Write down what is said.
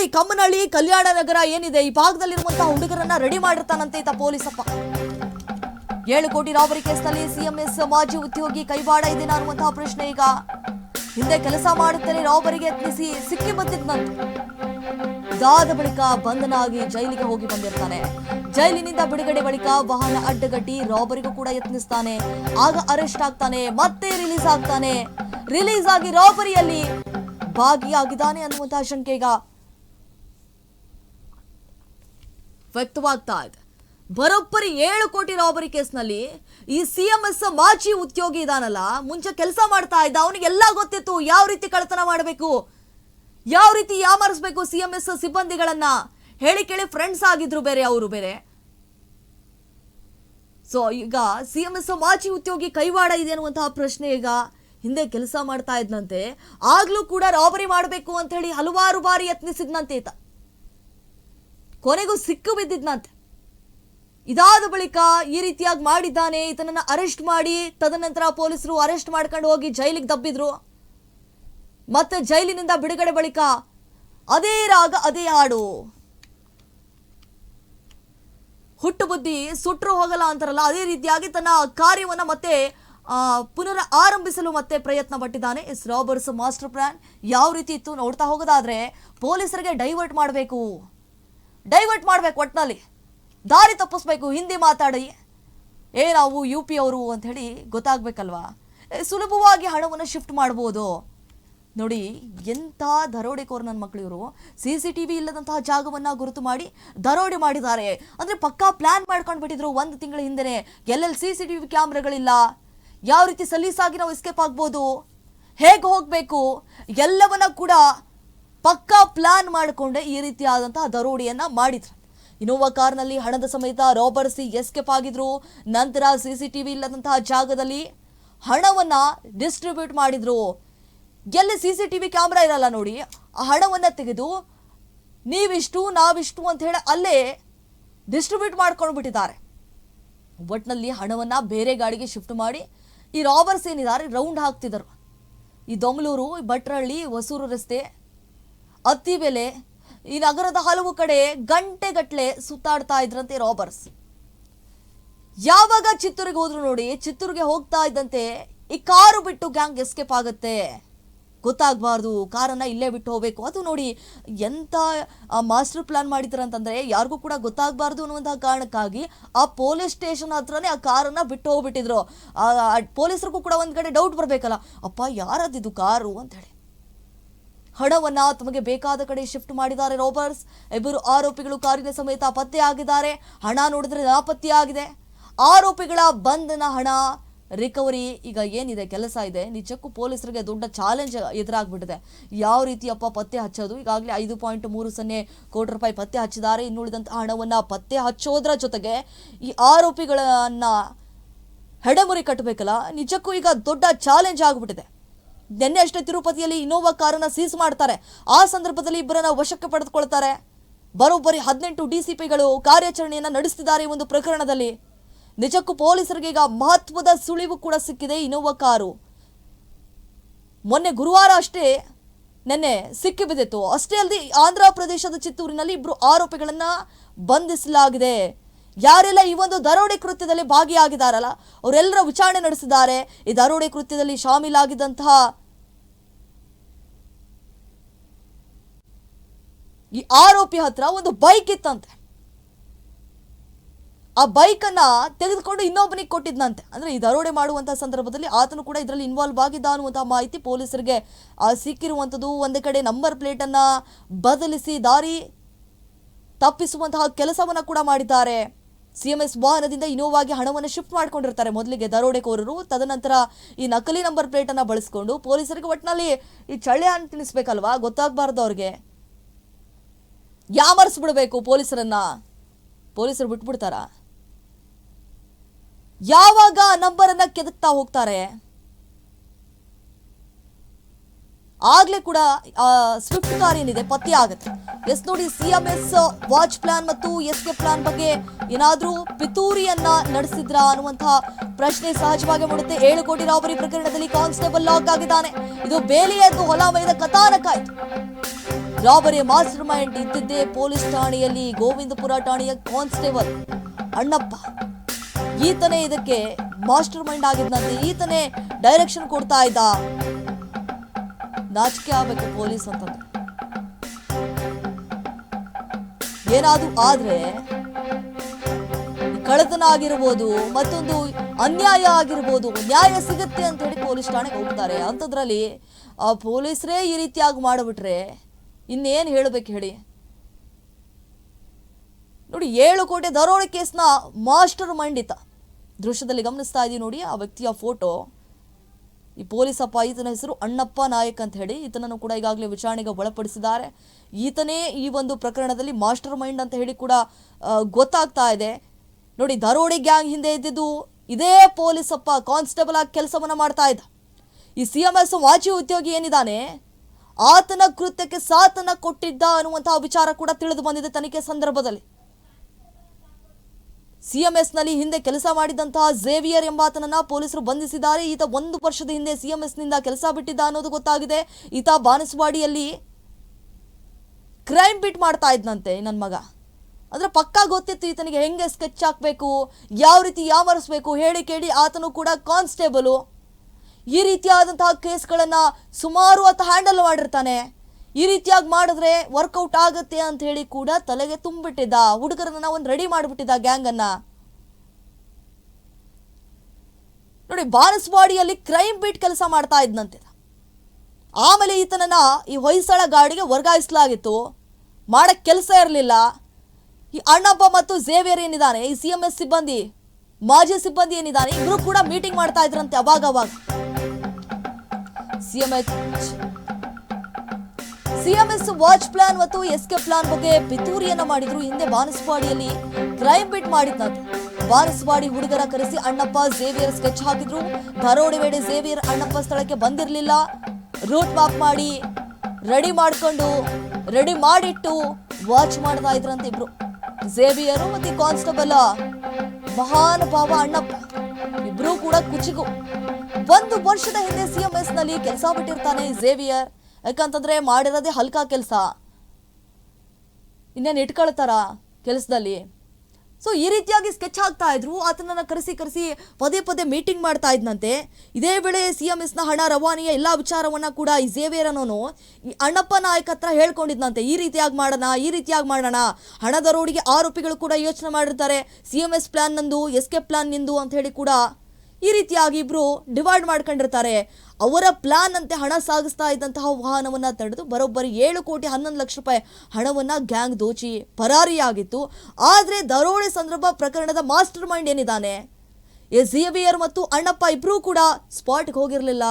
ನೋಡಿ, ಕಮ್ಮನಹಳ್ಳಿ, ಕಲ್ಯಾಣ ನಗರ ಏನಿದೆ? ಈ ಭಾಗದಲ್ಲಿರುವಂತಹ ಹುಡುಗರನ್ನ ರೆಡಿ ಮಾಡಿರ್ತಾನಂತೆ ಈತ ಪೊಲೀಸಪ್ಪ. ಏಳು ಕೋಟಿ ರಾಬರಿ ಕೇಸ್ನಲ್ಲಿ ಸಿಎಂಎಸ್ ಮಾಜಿ ಉದ್ಯೋಗಿ ಕೈವಾಡ ಇದೇನಾ ಅನ್ನುವಂತಹ ಪ್ರಶ್ನೆ ಈಗ. ಹಿಂದೆ ಕೆಲಸ ಮಾಡುತ್ತಲೇ ರಾಬರಿಗೆ ಯತ್ನಿಸಿ ಸಿಕ್ಕಿ ಬಂದಿದ್ನಂತೆ ಇದಾದ ಬಳಿಕ ಬಂಧನ ಆಗಿ ಜೈಲಿಗೆ ಹೋಗಿ ಬಂದಿರ್ತಾನೆ. ಜೈಲಿನಿಂದ ಬಿಡುಗಡೆ ಬಳಿಕ ವಾಹನ ಅಡ್ಡಗಟ್ಟಿ ರಾಬರಿಗೂ ಕೂಡ ಯತ್ನಿಸ್ತಾನೆ. ಆಗ ಅರೆಸ್ಟ್ ಆಗ್ತಾನೆ, ಮತ್ತೆ ರಿಲೀಸ್ ಆಗ್ತಾನೆ. ರಿಲೀಸ್ ಆಗಿ ರಾಬರಿಯಲ್ಲಿ ಭಾಗಿಯಾಗಿದ್ದಾನೆ ಅನ್ನುವಂತಹ ಶಂಕೆ ಈಗ. ವ್ಯಕ್ತವಾಗ್ತಾ ಇದೆ. ಬರೋಬ್ಬರಿ ಏಳು ಕೋಟಿ ರಾಬರಿ ಕೇಸ್ನಲ್ಲಿ ಈ ಸಿ ಎಂ ಎಸ್ ಮಾಜಿ ಉದ್ಯೋಗಿ ಇದಾನಲ್ಲ, ಮುಂಚೆ ಕೆಲಸ ಮಾಡ್ತಾ ಇದ್ದ, ಅವನಿಗೆಲ್ಲ ಗೊತ್ತಿತ್ತು ಯಾವ ರೀತಿ ಕಳತನ ಮಾಡಬೇಕು, ಯಾವ ರೀತಿ ಯಾಮರಿಸ್ಬೇಕು ಸಿಎಂಎಸ್ ಸಿಬ್ಬಂದಿಗಳನ್ನ. ಹೇಳಿ ಕೇಳಿ ಫ್ರೆಂಡ್ಸ್ ಆಗಿದ್ರು ಬೇರೆ, ಅವರು ಬೇರೆ. ಸೊ ಈಗ ಸಿ ಎಂ ಎಸ್ ಮಾಜಿ ಉದ್ಯೋಗಿ ಕೈವಾಡ ಇದೆ ಅನ್ನುವಂತಹ ಪ್ರಶ್ನೆ ಈಗ ಹಿಂದೆ ಕೆಲಸ ಮಾಡ್ತಾ ಇದ್ನಂತೆ. ಆಗ್ಲೂ ಕೂಡ ರಾಬರಿ ಮಾಡಬೇಕು ಅಂತ ಹೇಳಿ ಹಲವಾರು ಬಾರಿ ಯತ್ನಿಸಿದ್ನಂತೆ ಈತ. ಕೊನೆಗೂ ಸಿಕ್ಕು ಬಿದ್ದಿದ್ನಂತೆ. ಇದಾದ ಬಳಿಕ ಈ ರೀತಿಯಾಗಿ ಮಾಡಿದ್ದಾನೆ, ಈತನನ್ನು ಅರೆಸ್ಟ್ ಮಾಡಿ, ತದನಂತರ ಪೊಲೀಸರು ಅರೆಸ್ಟ್ ಮಾಡ್ಕೊಂಡು ಹೋಗಿ ಜೈಲಿಗೆ ದಬ್ಬಿದ್ರು. ಮತ್ತೆ ಜೈಲಿನಿಂದ ಬಿಡುಗಡೆ ಬಳಿಕ ಅದೇ ರಾಗ, ಅದೇ ಹಾಡು. ಹುಟ್ಟು ಬುದ್ಧಿ ಸುಟ್ಟರು ಹೋಗಲ್ಲ ಅಂತಾರಲ್ಲ, ಅದೇ ರೀತಿಯಾಗಿ ತನ್ನ ಕಾರ್ಯವನ್ನು ಮತ್ತೆ ಪುನರ್ ಆರಂಭಿಸಲು ಮತ್ತೆ ಪ್ರಯತ್ನ ಪಟ್ಟಿದ್ದಾನೆ. ಇಸ್ ರಾಬರ್ಸ್ ಮಾಸ್ಟರ್ ಪ್ಲಾನ್ ಯಾವ ರೀತಿ ಇತ್ತು ನೋಡ್ತಾ ಹೋಗೋದಾದ್ರೆ ಪೊಲೀಸರಿಗೆ ಡೈವರ್ಟ್ ಮಾಡಬೇಕು. ಡೈವರ್ಟ್ ಮಾಡಬೇಕು ಒಟ್ನಲ್ಲಿ. ದಾರಿ ತಪ್ಪಿಸ್ಬೇಕು, ಹಿಂದಿ ಮಾತಾಡಿ. ಏ, ನಾವು ಯು ಪಿ ಅವರು ಅಂತ ಹೇಳಿ ಗೊತ್ತಾಗಬೇಕಲ್ವಾ? ಸುಲಭವಾಗಿ ಹಣವನ್ನು ಶಿಫ್ಟ್ ಮಾಡ್ಬೋದು. ನೋಡಿ ಎಂಥ ದರೋಡೆಕೋರ್ ನನ್ನ ಮಕ್ಕಳು ಇವರು ಸಿ ಸಿ ಟಿ ವಿ ಇಲ್ಲದಂತಹ ಜಾಗವನ್ನು ಗುರುತು ಮಾಡಿ ದರೋಡೆ ಮಾಡಿದ್ದಾರೆ. ಅಂದರೆ ಪಕ್ಕಾ ಪ್ಲ್ಯಾನ್ ಮಾಡ್ಕೊಂಡು ಬಿಟ್ಟಿದ್ರು ಒಂದು ತಿಂಗಳ ಹಿಂದೆನೆ. ಎಲ್ಲೆಲ್ಲಿ ಸಿ ಸಿ ಟಿ ವಿ ಕ್ಯಾಮ್ರಾಗಳಿಲ್ಲ. ಯಾವ ರೀತಿ ಸಲೀಸಾಗಿ ನಾವು ಎಸ್ಕೇಪ್ ಆಗ್ಬೋದು? ಹೇಗೆ ಹೋಗಬೇಕು? ಎಲ್ಲವನ್ನ ಕೂಡ ಪಕ್ಕಾ ಪ್ಲಾನ್ ಮಾಡಿಕೊಂಡೆ ಈ ರೀತಿಯಾದಂತಹ ದರೋಡೆಯನ್ನ ಮಾಡಿದ್ರು. ಇನೋವಾ ಕಾರ್ನಲ್ಲಿ ಹಣದ ಸಮೇತ ರಾಬರ್ಸಿ ಎಸ್ಕೇಪ್ ಆಗಿದ್ರು. ನಂತರ ಸಿ ಸಿ ಟಿ ವಿ ಇಲ್ಲದಂತಹ ಜಾಗದಲ್ಲಿ ಹಣವನ್ನ ಡಿಸ್ಟ್ರಿಬ್ಯೂಟ್ ಮಾಡಿದ್ರು. ಎಲ್ಲಿ C C T V camera ಇರಲ್ಲ ನೋಡಿ, ಆ ಹಣವನ್ನ ತೆಗೆದು ನೀವಿಷ್ಟು, ನಾವಿಷ್ಟು ಅಂತ ಹೇಳಿ ಅಲ್ಲೇ ಡಿಸ್ಟ್ರಿಬ್ಯೂಟ್ ಮಾಡ್ಕೊಂಡು ಬಿಟ್ಟಿದ್ದಾರೆ. ಒಟ್ನಲ್ಲಿ ಹಣವನ್ನ ಬೇರೆ ಗಾಡಿಗೆ ಶಿಫ್ಟ್ ಮಾಡಿ ಈ ರಾಬರ್ಸ್ ಏನಿದ್ದಾರೆ, ರೌಂಡ್ ಹಾಕ್ತಿದ್ರು ಈ ದೊಮಲೂರು ಭಟ್ರಹಳ್ಳಿ, ಹೊಸೂರು ರಸ್ತೆ ಅತ್ತಿಬೆಲೆ ಈ ನಗರದ ಹಲವು ಕಡೆ ಗಂಟೆಗಟ್ಟಲೆ ಸುತ್ತಾಡ್ತಾ ಇದ್ರಂತೆ ರಾಬರ್ಸ್ ಯಾವಾಗ ಚಿತ್ತೂರಿಗೆ ಹೋದ್ರು ನೋಡಿ, ಚಿತ್ತೂರಿಗೆ ಹೋಗ್ತಾ ಇದ್ದಂತೆ ಈ ಕಾರು ಬಿಟ್ಟು ಗ್ಯಾಂಗ್ ಎಸ್ಕೇಪ್ ಆಗುತ್ತೆ. ಗೊತ್ತಾಗಬಾರ್ದು, ಕಾರನ್ನು ಇಲ್ಲೇ ಬಿಟ್ಟು ಹೋಗಬೇಕು. ಅದು ನೋಡಿ ಎಂಥ ಮಾಸ್ಟರ್ ಪ್ಲಾನ್ ಮಾಡಿದ್ರು ಅಂತಂದ್ರೆ ಯಾರಿಗೂ ಕೂಡ ಗೊತ್ತಾಗಬಾರ್ದು ಅನ್ನುವಂಥ ಕಾರಣಕ್ಕಾಗಿ ಆ ಪೊಲೀಸ್ ಸ್ಟೇಷನ್ ಹತ್ರನೇ ಆ ಕಾರನ್ನು ಬಿಟ್ಟು ಹೋಗ್ಬಿಟ್ಟಿದ್ರು. ಆ ಪೊಲೀಸರಿಗೂ ಕೂಡ ಒಂದು ಕಡೆ ಡೌಟ್ ಬರಬೇಕಲ್ಲ. ಅಪ್ಪ ಯಾರದಿದು ಕಾರು? ಅಂತ ಹೇಳಿ. ಹಣವನ್ನ ತಮಗೆ ಬೇಕಾದ ಕಡೆ ಶಿಫ್ಟ್ ಮಾಡಿದ್ದಾರೆ ರೋಬರ್ಸ್. ಇಬ್ಬರು ಆರೋಪಿಗಳು ಕಾರಿನ ಸಮೇತ ಪತ್ತೆಯಾಗಿದ್ದಾರೆ. ಹಣ ನೋಡಿದ್ರೆ ನಾಪತ್ತೆಯಾಗಿದೆ. ಆರೋಪಿಗಳ ಬಂಧನ ಹಣ. ರಿಕವರಿ ಈಗ ಏನಿದೆ? ಕೆಲಸ ಇದೆ. ನಿಜಕ್ಕೂ ಪೊಲೀಸರಿಗೆ ದೊಡ್ಡ ಚಾಲೆಂಜ್ ಎದುರಾಗ್ಬಿಟ್ಟಿದೆ. ಯಾವ ರೀತಿಯಪ್ಪ ಪತ್ತೆ ಹಚ್ಚೋದು? ಈಗಾಗಲೇ ಐದು ಪಾಯಿಂಟ್ ಮೂರು ಸೊನ್ನೆ ಕೋಟಿ ರೂಪಾಯಿ ಪತ್ತೆ ಹಚ್ಚಿದ್ದಾರೆ. ಇನ್ನುಳಿದಂತಹ ಹಣವನ್ನು ಪತ್ತೆ ಹಚ್ಚೋದ್ರ ಜೊತೆಗೆ ಈ ಆರೋಪಿಗಳನ್ನು ಹೆಡೆಮುರಿ ಕಟ್ಟಬೇಕಲ್ಲ? ನಿಜಕ್ಕೂ ಈಗ ದೊಡ್ಡ ಚಾಲೆಂಜ್ ಆಗ್ಬಿಟ್ಟಿದೆ. ನಿನ್ನೆ ಅಷ್ಟೇ ತಿರುಪತಿಯಲ್ಲಿ ಇನೋವಾ ಕಾರನ್ನ ಸೀಸ್ ಮಾಡ್ತಾರೆ. ಆ ಸಂದರ್ಭದಲ್ಲಿ ಇಬ್ಬರನ್ನ ವಶಕ್ಕೆ ಪಡೆದುಕೊಳ್ತಾರೆ. ಬರೋಬ್ಬರಿ ಹದಿನೆಂಟು ಡಿಸಿಪಿಗಳು ಕಾರ್ಯಾಚರಣೆಯನ್ನು ಈ ಒಂದು ಪ್ರಕರಣದಲ್ಲಿ. ನಿಜಕ್ಕೂ ಪೊಲೀಸರಿಗೆ ಈಗ ಮಹತ್ವದ ಸುಳಿವು ಕೂಡ ಸಿಕ್ಕಿದೆ ಇನೋವಾ ಕಾರು. ಮೊನ್ನೆ ಗುರುವಾರ ಅಷ್ಟೇ ನಿನ್ನೆ ಸಿಕ್ಕಿ ಬಿದ್ದಿತ್ತು. ಅಷ್ಟೇ ಅಲ್ಲದೆ ಆಂಧ್ರ ಪ್ರದೇಶದ ಚಿತ್ತೂರಿನಲ್ಲಿ ಇಬ್ಬರು ಆರೋಪಿಗಳನ್ನು ಬಂಧಿಸಲಾಗಿದೆ. ಯಾರೆಲ್ಲ ಈ ಒಂದು ದರೋಡೆ ಕೃತ್ಯದಲ್ಲಿ ಭಾಗಿಯಾಗಿದ್ದಾರಲ್ಲ, ಅವರೆಲ್ಲರ ವಿಚಾರಣೆ ನಡೆಸಿದ್ದಾರೆ. ಈ ದರೋಡೆ ಕೃತ್ಯದಲ್ಲಿ ಶಾಮೀಲಾಗಿದ್ದಂತಹ ಈ ಆರೋಪಿ ಹತ್ರ ಒಂದು ಬೈಕ್ ಇತ್ತಂತೆ. ಆ ಬೈಕ್ ತೆಗೆದುಕೊಂಡು ಇನ್ನೊಬ್ಬನಿಗೆ ಕೊಟ್ಟಿದ್ನಂತೆ. ಅಂದ್ರೆ ಈ ದರೋಡೆ ಮಾಡುವಂತಹ ಸಂದರ್ಭದಲ್ಲಿ ಆತನು ಕೂಡ ಇದರಲ್ಲಿ ಇನ್ವಾಲ್ವ್ ಆಗಿದ್ದ ಅನ್ನುವಂತಹ ಮಾಹಿತಿ ಪೊಲೀಸರಿಗೆ ಸಿಕ್ಕಿರುವಂಥದ್ದು ಒಂದು ಕಡೆ ನಂಬರ್ ಪ್ಲೇಟ್ ಅನ್ನ ಬದಲಿಸಿ ದಾರಿ ತಪ್ಪಿಸುವಂತಹ ಕೆಲಸವನ್ನ ಕೂಡ ಮಾಡಿದ್ದಾರೆ. ಸಿಎಂಎಸ್ ವಾಹನದಿಂದ ಇನೋವಾಗಿ ಹಣವನ್ನು ಶಿಫ್ಟ್ ಮಾಡ್ಕೊಂಡಿರ್ತಾರೆ. ಮೊದಲಿಗೆ ದರೋಡೆಕೋರರು, ತದನಂತರ ಈ ನಕಲಿ ನಂಬರ್ ಪ್ಲೇಟ್ ಅನ್ನ ಬಳಸ್ಕೊಂಡು ಪೊಲೀಸರಿಗೆ ಒಟ್ಟಿನಲ್ಲಿ ಈ ಚಳ್ಳೆ ಅಂತ ತಿನ್ನಿಸ್ಬೇಕಲ್ವಾ? ಗೊತ್ತಾಗಬಾರ್ದು ಅವ್ರಿಗೆ. ಯಾಮರ್ಸ್ಬಿಡ್ಬೇಕು ಪೊಲೀಸರನ್ನ? ಪೊಲೀಸರು ಬಿಟ್ಬಿಡ್ತಾರ? ಯಾವಾಗ ನಂಬರ್ ನಂಬರನ್ನ ಕೆದಕ್ತಾ ಹೋಗ್ತಾರೆ? ಆಗ್ಲೇ ಕೂಡ ಸ್ವಿಫ್ಟ್ ಕಾರ್ ಏನಿದೆ ಪತ್ತೆ ಆಗುತ್ತೆ. ಎಸ್ ನೋಡಿ ಸಿಎಂಎಸ್ ವಾಚ್ ಪ್ಲಾನ್ ಮತ್ತು ಎಸ್ ಕೆ ಪ್ಲಾನ್ ಬಗ್ಗೆ ಏನಾದರೂ ಪಿತೂರಿಯನ್ನ ನಡೆಸಿದ್ರ ಅನ್ನುವಂತಹ ಪ್ರಶ್ನೆ ಸಹಜವಾಗಿ ಮೂಡುತ್ತೆ. ಏಳು ಕೋಟಿ ರಾಬರಿ ಪ್ರಕರಣದಲ್ಲಿ ಕಾನ್ಸ್ಟೇಬಲ್ ಲಾಕ್ ಆಗಿದ್ದಾನೆ. ಇದು ಬೇಲಿಯದ್ದು ಹೊಲ ಮೈದ ಕಥಾನಕ ಆಯ್ತು ರಾಬರಿ ಮಾಸ್ಟರ್ ಮೈಂಡ್ ಇದ್ದಿದ್ದೇ ಪೊಲೀಸ್ ಠಾಣೆಯಲ್ಲಿ ಗೋವಿಂದಪುರ ಠಾಣೆಯ ಕಾನ್ಸ್ಟೇಬಲ್ ಅಣ್ಣಪ್ಪ. ಈತನೇ ಇದಕ್ಕೆ ಮಾಸ್ಟರ್ ಮೈಂಡ್ ಆಗಿದ್ದಂತೆ ಈತನೇ ಡೈರೆಕ್ಷನ್ ಕೊಡ್ತಾ ಇದ್ದ. ನಾಚಿಕೆ ಆಗ್ಬೇಕು ಪೊಲೀಸ್ ಅಂತಂದ್ರೆ. ಏನಾದ್ರೂ ಆದ್ರೆ ಕಳತನ ಆಗಿರ್ಬೋದು ಮತ್ತೊಂದು ಅನ್ಯಾಯ ಆಗಿರ್ಬೋದು, ನ್ಯಾಯ ಸಿಗುತ್ತೆ ಅಂತ ಹೇಳಿ ಪೊಲೀಸ್ ಠಾಣೆಗೆ ಹೋಗ್ತಾರೆ. ಅಂಥದ್ರಲ್ಲಿ, ಆ ಪೊಲೀಸರೇ ಈ ರೀತಿಯಾಗಿ ಮಾಡಿಬಿಟ್ರೆ ಇನ್ನೇನು ಹೇಳಬೇಕು ಹೇಳಿ? ನೋಡಿ, ಏಳು ಕೋಟಿ ದರೋಡೆ ಕೇಸ್ನ ಮಾಸ್ಟರ್ ಮಂಡಿತ. ದೃಶ್ಯದಲ್ಲಿ ಗಮನಿಸ್ತಾ ಇದೀವಿ ನೋಡಿ, ಆ ವ್ಯಕ್ತಿಯ ಫೋಟೋ. ಈ ಪೊಲೀಸಪ್ಪ ಈತನ ಹೆಸರು ಅಣ್ಣಪ್ಪ ನಾಯಕ್ ಅಂತ ಹೇಳಿ ಈತನನ್ನು ಕೂಡ ಈಗಾಗಲೇ ವಿಚಾರಣೆಗೆ ಒಳಪಡಿಸಿದ್ದಾರೆ. ಈತನೇ ಈ ಒಂದು ಪ್ರಕರಣದಲ್ಲಿ ಮಾಸ್ಟರ್ ಮೈಂಡ್ ಅಂತ ಹೇಳಿ ಕೂಡ ಗೊತ್ತಾಗ್ತಾ ಇದೆ. ನೋಡಿ, ದರೋಡೆ ಗ್ಯಾಂಗ್ ಹಿಂದೆ ಇದ್ದಿದ್ದು ಇದೇ ಪೊಲೀಸಪ್ಪ ಕಾನ್ಸ್ಟೇಬಲ್ ಆಗಿ ಕೆಲಸವನ್ನು ಮಾಡ್ತಾ ಇದ್ದ. ಈ ಸಿ ಎಂ ಎಸ್ ಮಾಜಿ ಉದ್ಯೋಗಿ ಏನಿದ್ದಾನೆ, ಆತನ ಕೃತ್ಯಕ್ಕೆ ಸಾಥನ ಕೊಟ್ಟಿದ್ದ ಅನ್ನುವಂತಹ ವಿಚಾರ ಕೂಡ ತಿಳಿದು ಬಂದಿದೆ ತನಿಖೆ ಸಂದರ್ಭದಲ್ಲಿ. ಸಿಎಂಎಸ್ನಲ್ಲಿ ಹಿಂದೆ ಕೆಲಸ ಮಾಡಿದಂತಹ ಝೇವಿಯರ್ ಎಂಬಾತನನ್ನ ಪೊಲೀಸರು ಬಂಧಿಸಿದ್ದಾರೆ. ಈತ ಒಂದು ವರ್ಷದ ಹಿಂದೆ ಸಿಎಂಎಸ್ನಿಂದ ಕೆಲಸ ಬಿಟ್ಟಿದ್ದ ಅನ್ನೋದು ಗೊತ್ತಾಗಿದೆ. ಈತ ಬಾನಸವಾಡಿಯಲ್ಲಿ ಕ್ರೈಮ್ ಬಿಟ್ ಮಾಡ್ತಾ ಇದ್ನಂತೆ ನನ್ನ ಮಗ. ಅಂದರೆ ಪಕ್ಕಾ ಗೊತ್ತಿತ್ತು ಈತನಿಗೆ ಹೆಂಗೆ ಸ್ಕೆಚ್ ಹಾಕಬೇಕು, ಯಾವ ರೀತಿ ಯಾಮರಿಸ್ಬೇಕು ಹೇಳಿ ಕೇಳಿ ಆತನು ಕೂಡ ಕಾನ್ಸ್ಟೇಬಲು ಈ ರೀತಿಯಾದಂತಹ ಕೇಸ್ಗಳನ್ನು ಸುಮಾರು ಆತ ಹ್ಯಾಂಡಲ್ ಮಾಡಿರ್ತಾನೆ. ಈ ರೀತಿಯಾಗಿ ಮಾಡಿದ್ರೆ ವರ್ಕೌಟ್ ಆಗುತ್ತೆ ಅಂತ ಹೇಳಿ ಕೂಡ ತಲೆಗೆ ತುಂಬಿಟ್ಟಿದ್ದ. ಹುಡುಗರನ್ನ ಒಂದು ರೆಡಿ ಮಾಡಿಬಿಟ್ಟಿದ್ದ ಅನ್ನ. ನೋಡಿ ಬಾರಸ್ವಾಡಿಯಲ್ಲಿ ಕ್ರೈಮ್ ಬೀಟ್ ಕೆಲಸ ಮಾಡ್ತಾ ಇದ್ನಂತೆ. ಆಮೇಲೆ ಈತನನ್ನ ಈ ಹೊಯ್ಸಳ ಗಾಡಿಗೆ ವರ್ಗಾಯಿಸಲಾಗಿತ್ತು. ಮಾಡಕ್ಕೆ ಕೆಲಸ ಇರಲಿಲ್ಲ. ಈ ಅಣ್ಣಪ್ಪ ಮತ್ತು ಝೇವಿಯರ್ ಏನಿದ್ದಾನೆ ಈ ಸಿ ಎಂ ಎಸ್ ಸಿಬ್ಬಂದಿ, ಮಾಜಿ ಸಿಬ್ಬಂದಿ ಏನಿದ್ದಾನೆ ಇಬ್ರು ಕೂಡ ಮೀಟಿಂಗ್ ಮಾಡ್ತಾ ಇದ್ರಂತೆ ಅವಾಗ ಅವಾಗ ಸಿಎಂಎಚ್ ಸಿಎಂಎಸ್ ವಾಚ್ ಪ್ಲಾನ್ ಮತ್ತು ಎಸ್ಕೆ ಪ್ಲಾನ್ ಬಗ್ಗೆ ಪಿತೂರಿಯನ್ನ ಮಾಡಿದ್ರು. ಹಿಂದೆ ಬಾನಸವಾಡಿಯಲ್ಲಿ ಕ್ರೈಮ್ ಬಿಟ್ ಮಾಡಿದ್ನಂತೆ ಬಾನಸವಾಡಿ ಹುಡುಗರ ಕರೆಸಿ ಅಣ್ಣಪ್ಪ ಝೇವಿಯರ್ ಸ್ಕೆಚ್ ಹಾಕಿದ್ರು. ದರೋಡೆ ವೇಳೆ ಝೇವಿಯರ್ ಅಣ್ಣಪ್ಪ ಸ್ಥಳಕ್ಕೆ ಬಂದಿರಲಿಲ್ಲ. ರೂಟ್ ಮ್ಯಾಪ್ ಮಾಡಿ ರೆಡಿ ಮಾಡ್ಕೊಂಡು, ರೆಡಿ ಮಾಡಿಟ್ಟು ವಾಚ್ ಮಾಡ್ತಾ ಇದ್ರಂತೆ ಇಬ್ರು. ಝೇವಿಯರು ಮತ್ತೆ ಕಾನ್ಸ್ಟೇಬಲ್, ಮಹಾನ್ ಭಾವ ಅಣ್ಣಪ್ಪ. ಇಬ್ರು ಕೂಡ ಕುಚಿಗು. ಒಂದು ವರ್ಷದ ಹಿಂದೆ ಸಿಎಂಎಸ್ನಲ್ಲಿ ಕೆಲಸ ಬಿಟ್ಟಿರ್ತಾನೆ ಝೇವಿಯರ್ ಯಾಕಂತಂದ್ರೆ ಮಾಡಿರೋದೇ ಹಲ್ಕಾ ಕೆಲಸ. ಇನ್ನೇನು ಇಟ್ಕೊಳ್ತಾರ ಕೆಲಸದಲ್ಲಿ? ಸೊ ಈ ರೀತಿಯಾಗಿ ಸ್ಕೆಚ್ ಹಾಕ್ತಾ ಇದ್ರು. ಆತನನ್ನು ಕರೆಸಿ ಕರೆಸಿ ಪದೇ ಪದೇ ಮೀಟಿಂಗ್ ಮಾಡ್ತಾ ಇದ್ನಂತೆ. ಇದೇ ವೇಳೆ ಸಿ ಎಂ ಎಸ್ನ ಹಣ ರವಾನೆಯ ಎಲ್ಲ ವಿಚಾರವನ್ನು ಕೂಡ ಈ ಝೇವಿಯರ್ ಅನ್ನೋನು ಈ ಅಣ್ಣಪ್ಪ ನಾಯಕ್ ಹತ್ರ ಹೇಳ್ಕೊಂಡಿದ್ನಂತೆ. ಈ ರೀತಿಯಾಗಿ ಮಾಡೋಣ, ಈ ರೀತಿಯಾಗಿ ಮಾಡೋಣ. ಹಣದ ರೋಡಿಗೆ ಆರೋಪಿಗಳು ಕೂಡ ಯೋಚನೆ ಮಾಡಿರ್ತಾರೆ. ಸಿ ಎಂ ಎಸ್ ಪ್ಲಾನ್ ನಂದು ಎಸ್ ಕೆ ಪ್ಲಾನ್ ನಿಂದು ಅಂತ ಹೇಳಿ ಕೂಡ ಈ ರೀತಿಯಾಗಿ ಇಬ್ರು ಡಿವೈಡ್ ಮಾಡ್ಕೊಂಡಿರ್ತಾರೆ. ಅವರ ಪ್ಲಾನ್ ಅಂತೆ ಹಣ ಸಾಗಿಸ್ತಾ ಇದ್ದಂತಹ ವಾಹನವನ್ನ ತಡೆದು ಬರೋಬ್ಬರಿ ಏಳು ಕೋಟಿ ಹನ್ನೊಂದು ಲಕ್ಷ ರೂಪಾಯಿ ಹಣವನ್ನ ಗ್ಯಾಂಗ್ ದೋಚಿ ಪರಾರಿಯಾಗಿತ್ತು. ಆದ್ರೆ ದರೋಡೆ ಸಂದರ್ಭ ಪ್ರಕರಣದ ಮಾಸ್ಟರ್ ಮೈಂಡ್ ಏನಿದ್ದಾನೆ ಎಸ್ ಮತ್ತು ಅಣ್ಣಪ್ಪ ಇಬ್ರು ಕೂಡ ಸ್ಪಾಟ್ಗೆ ಹೋಗಿರಲಿಲ್ಲ.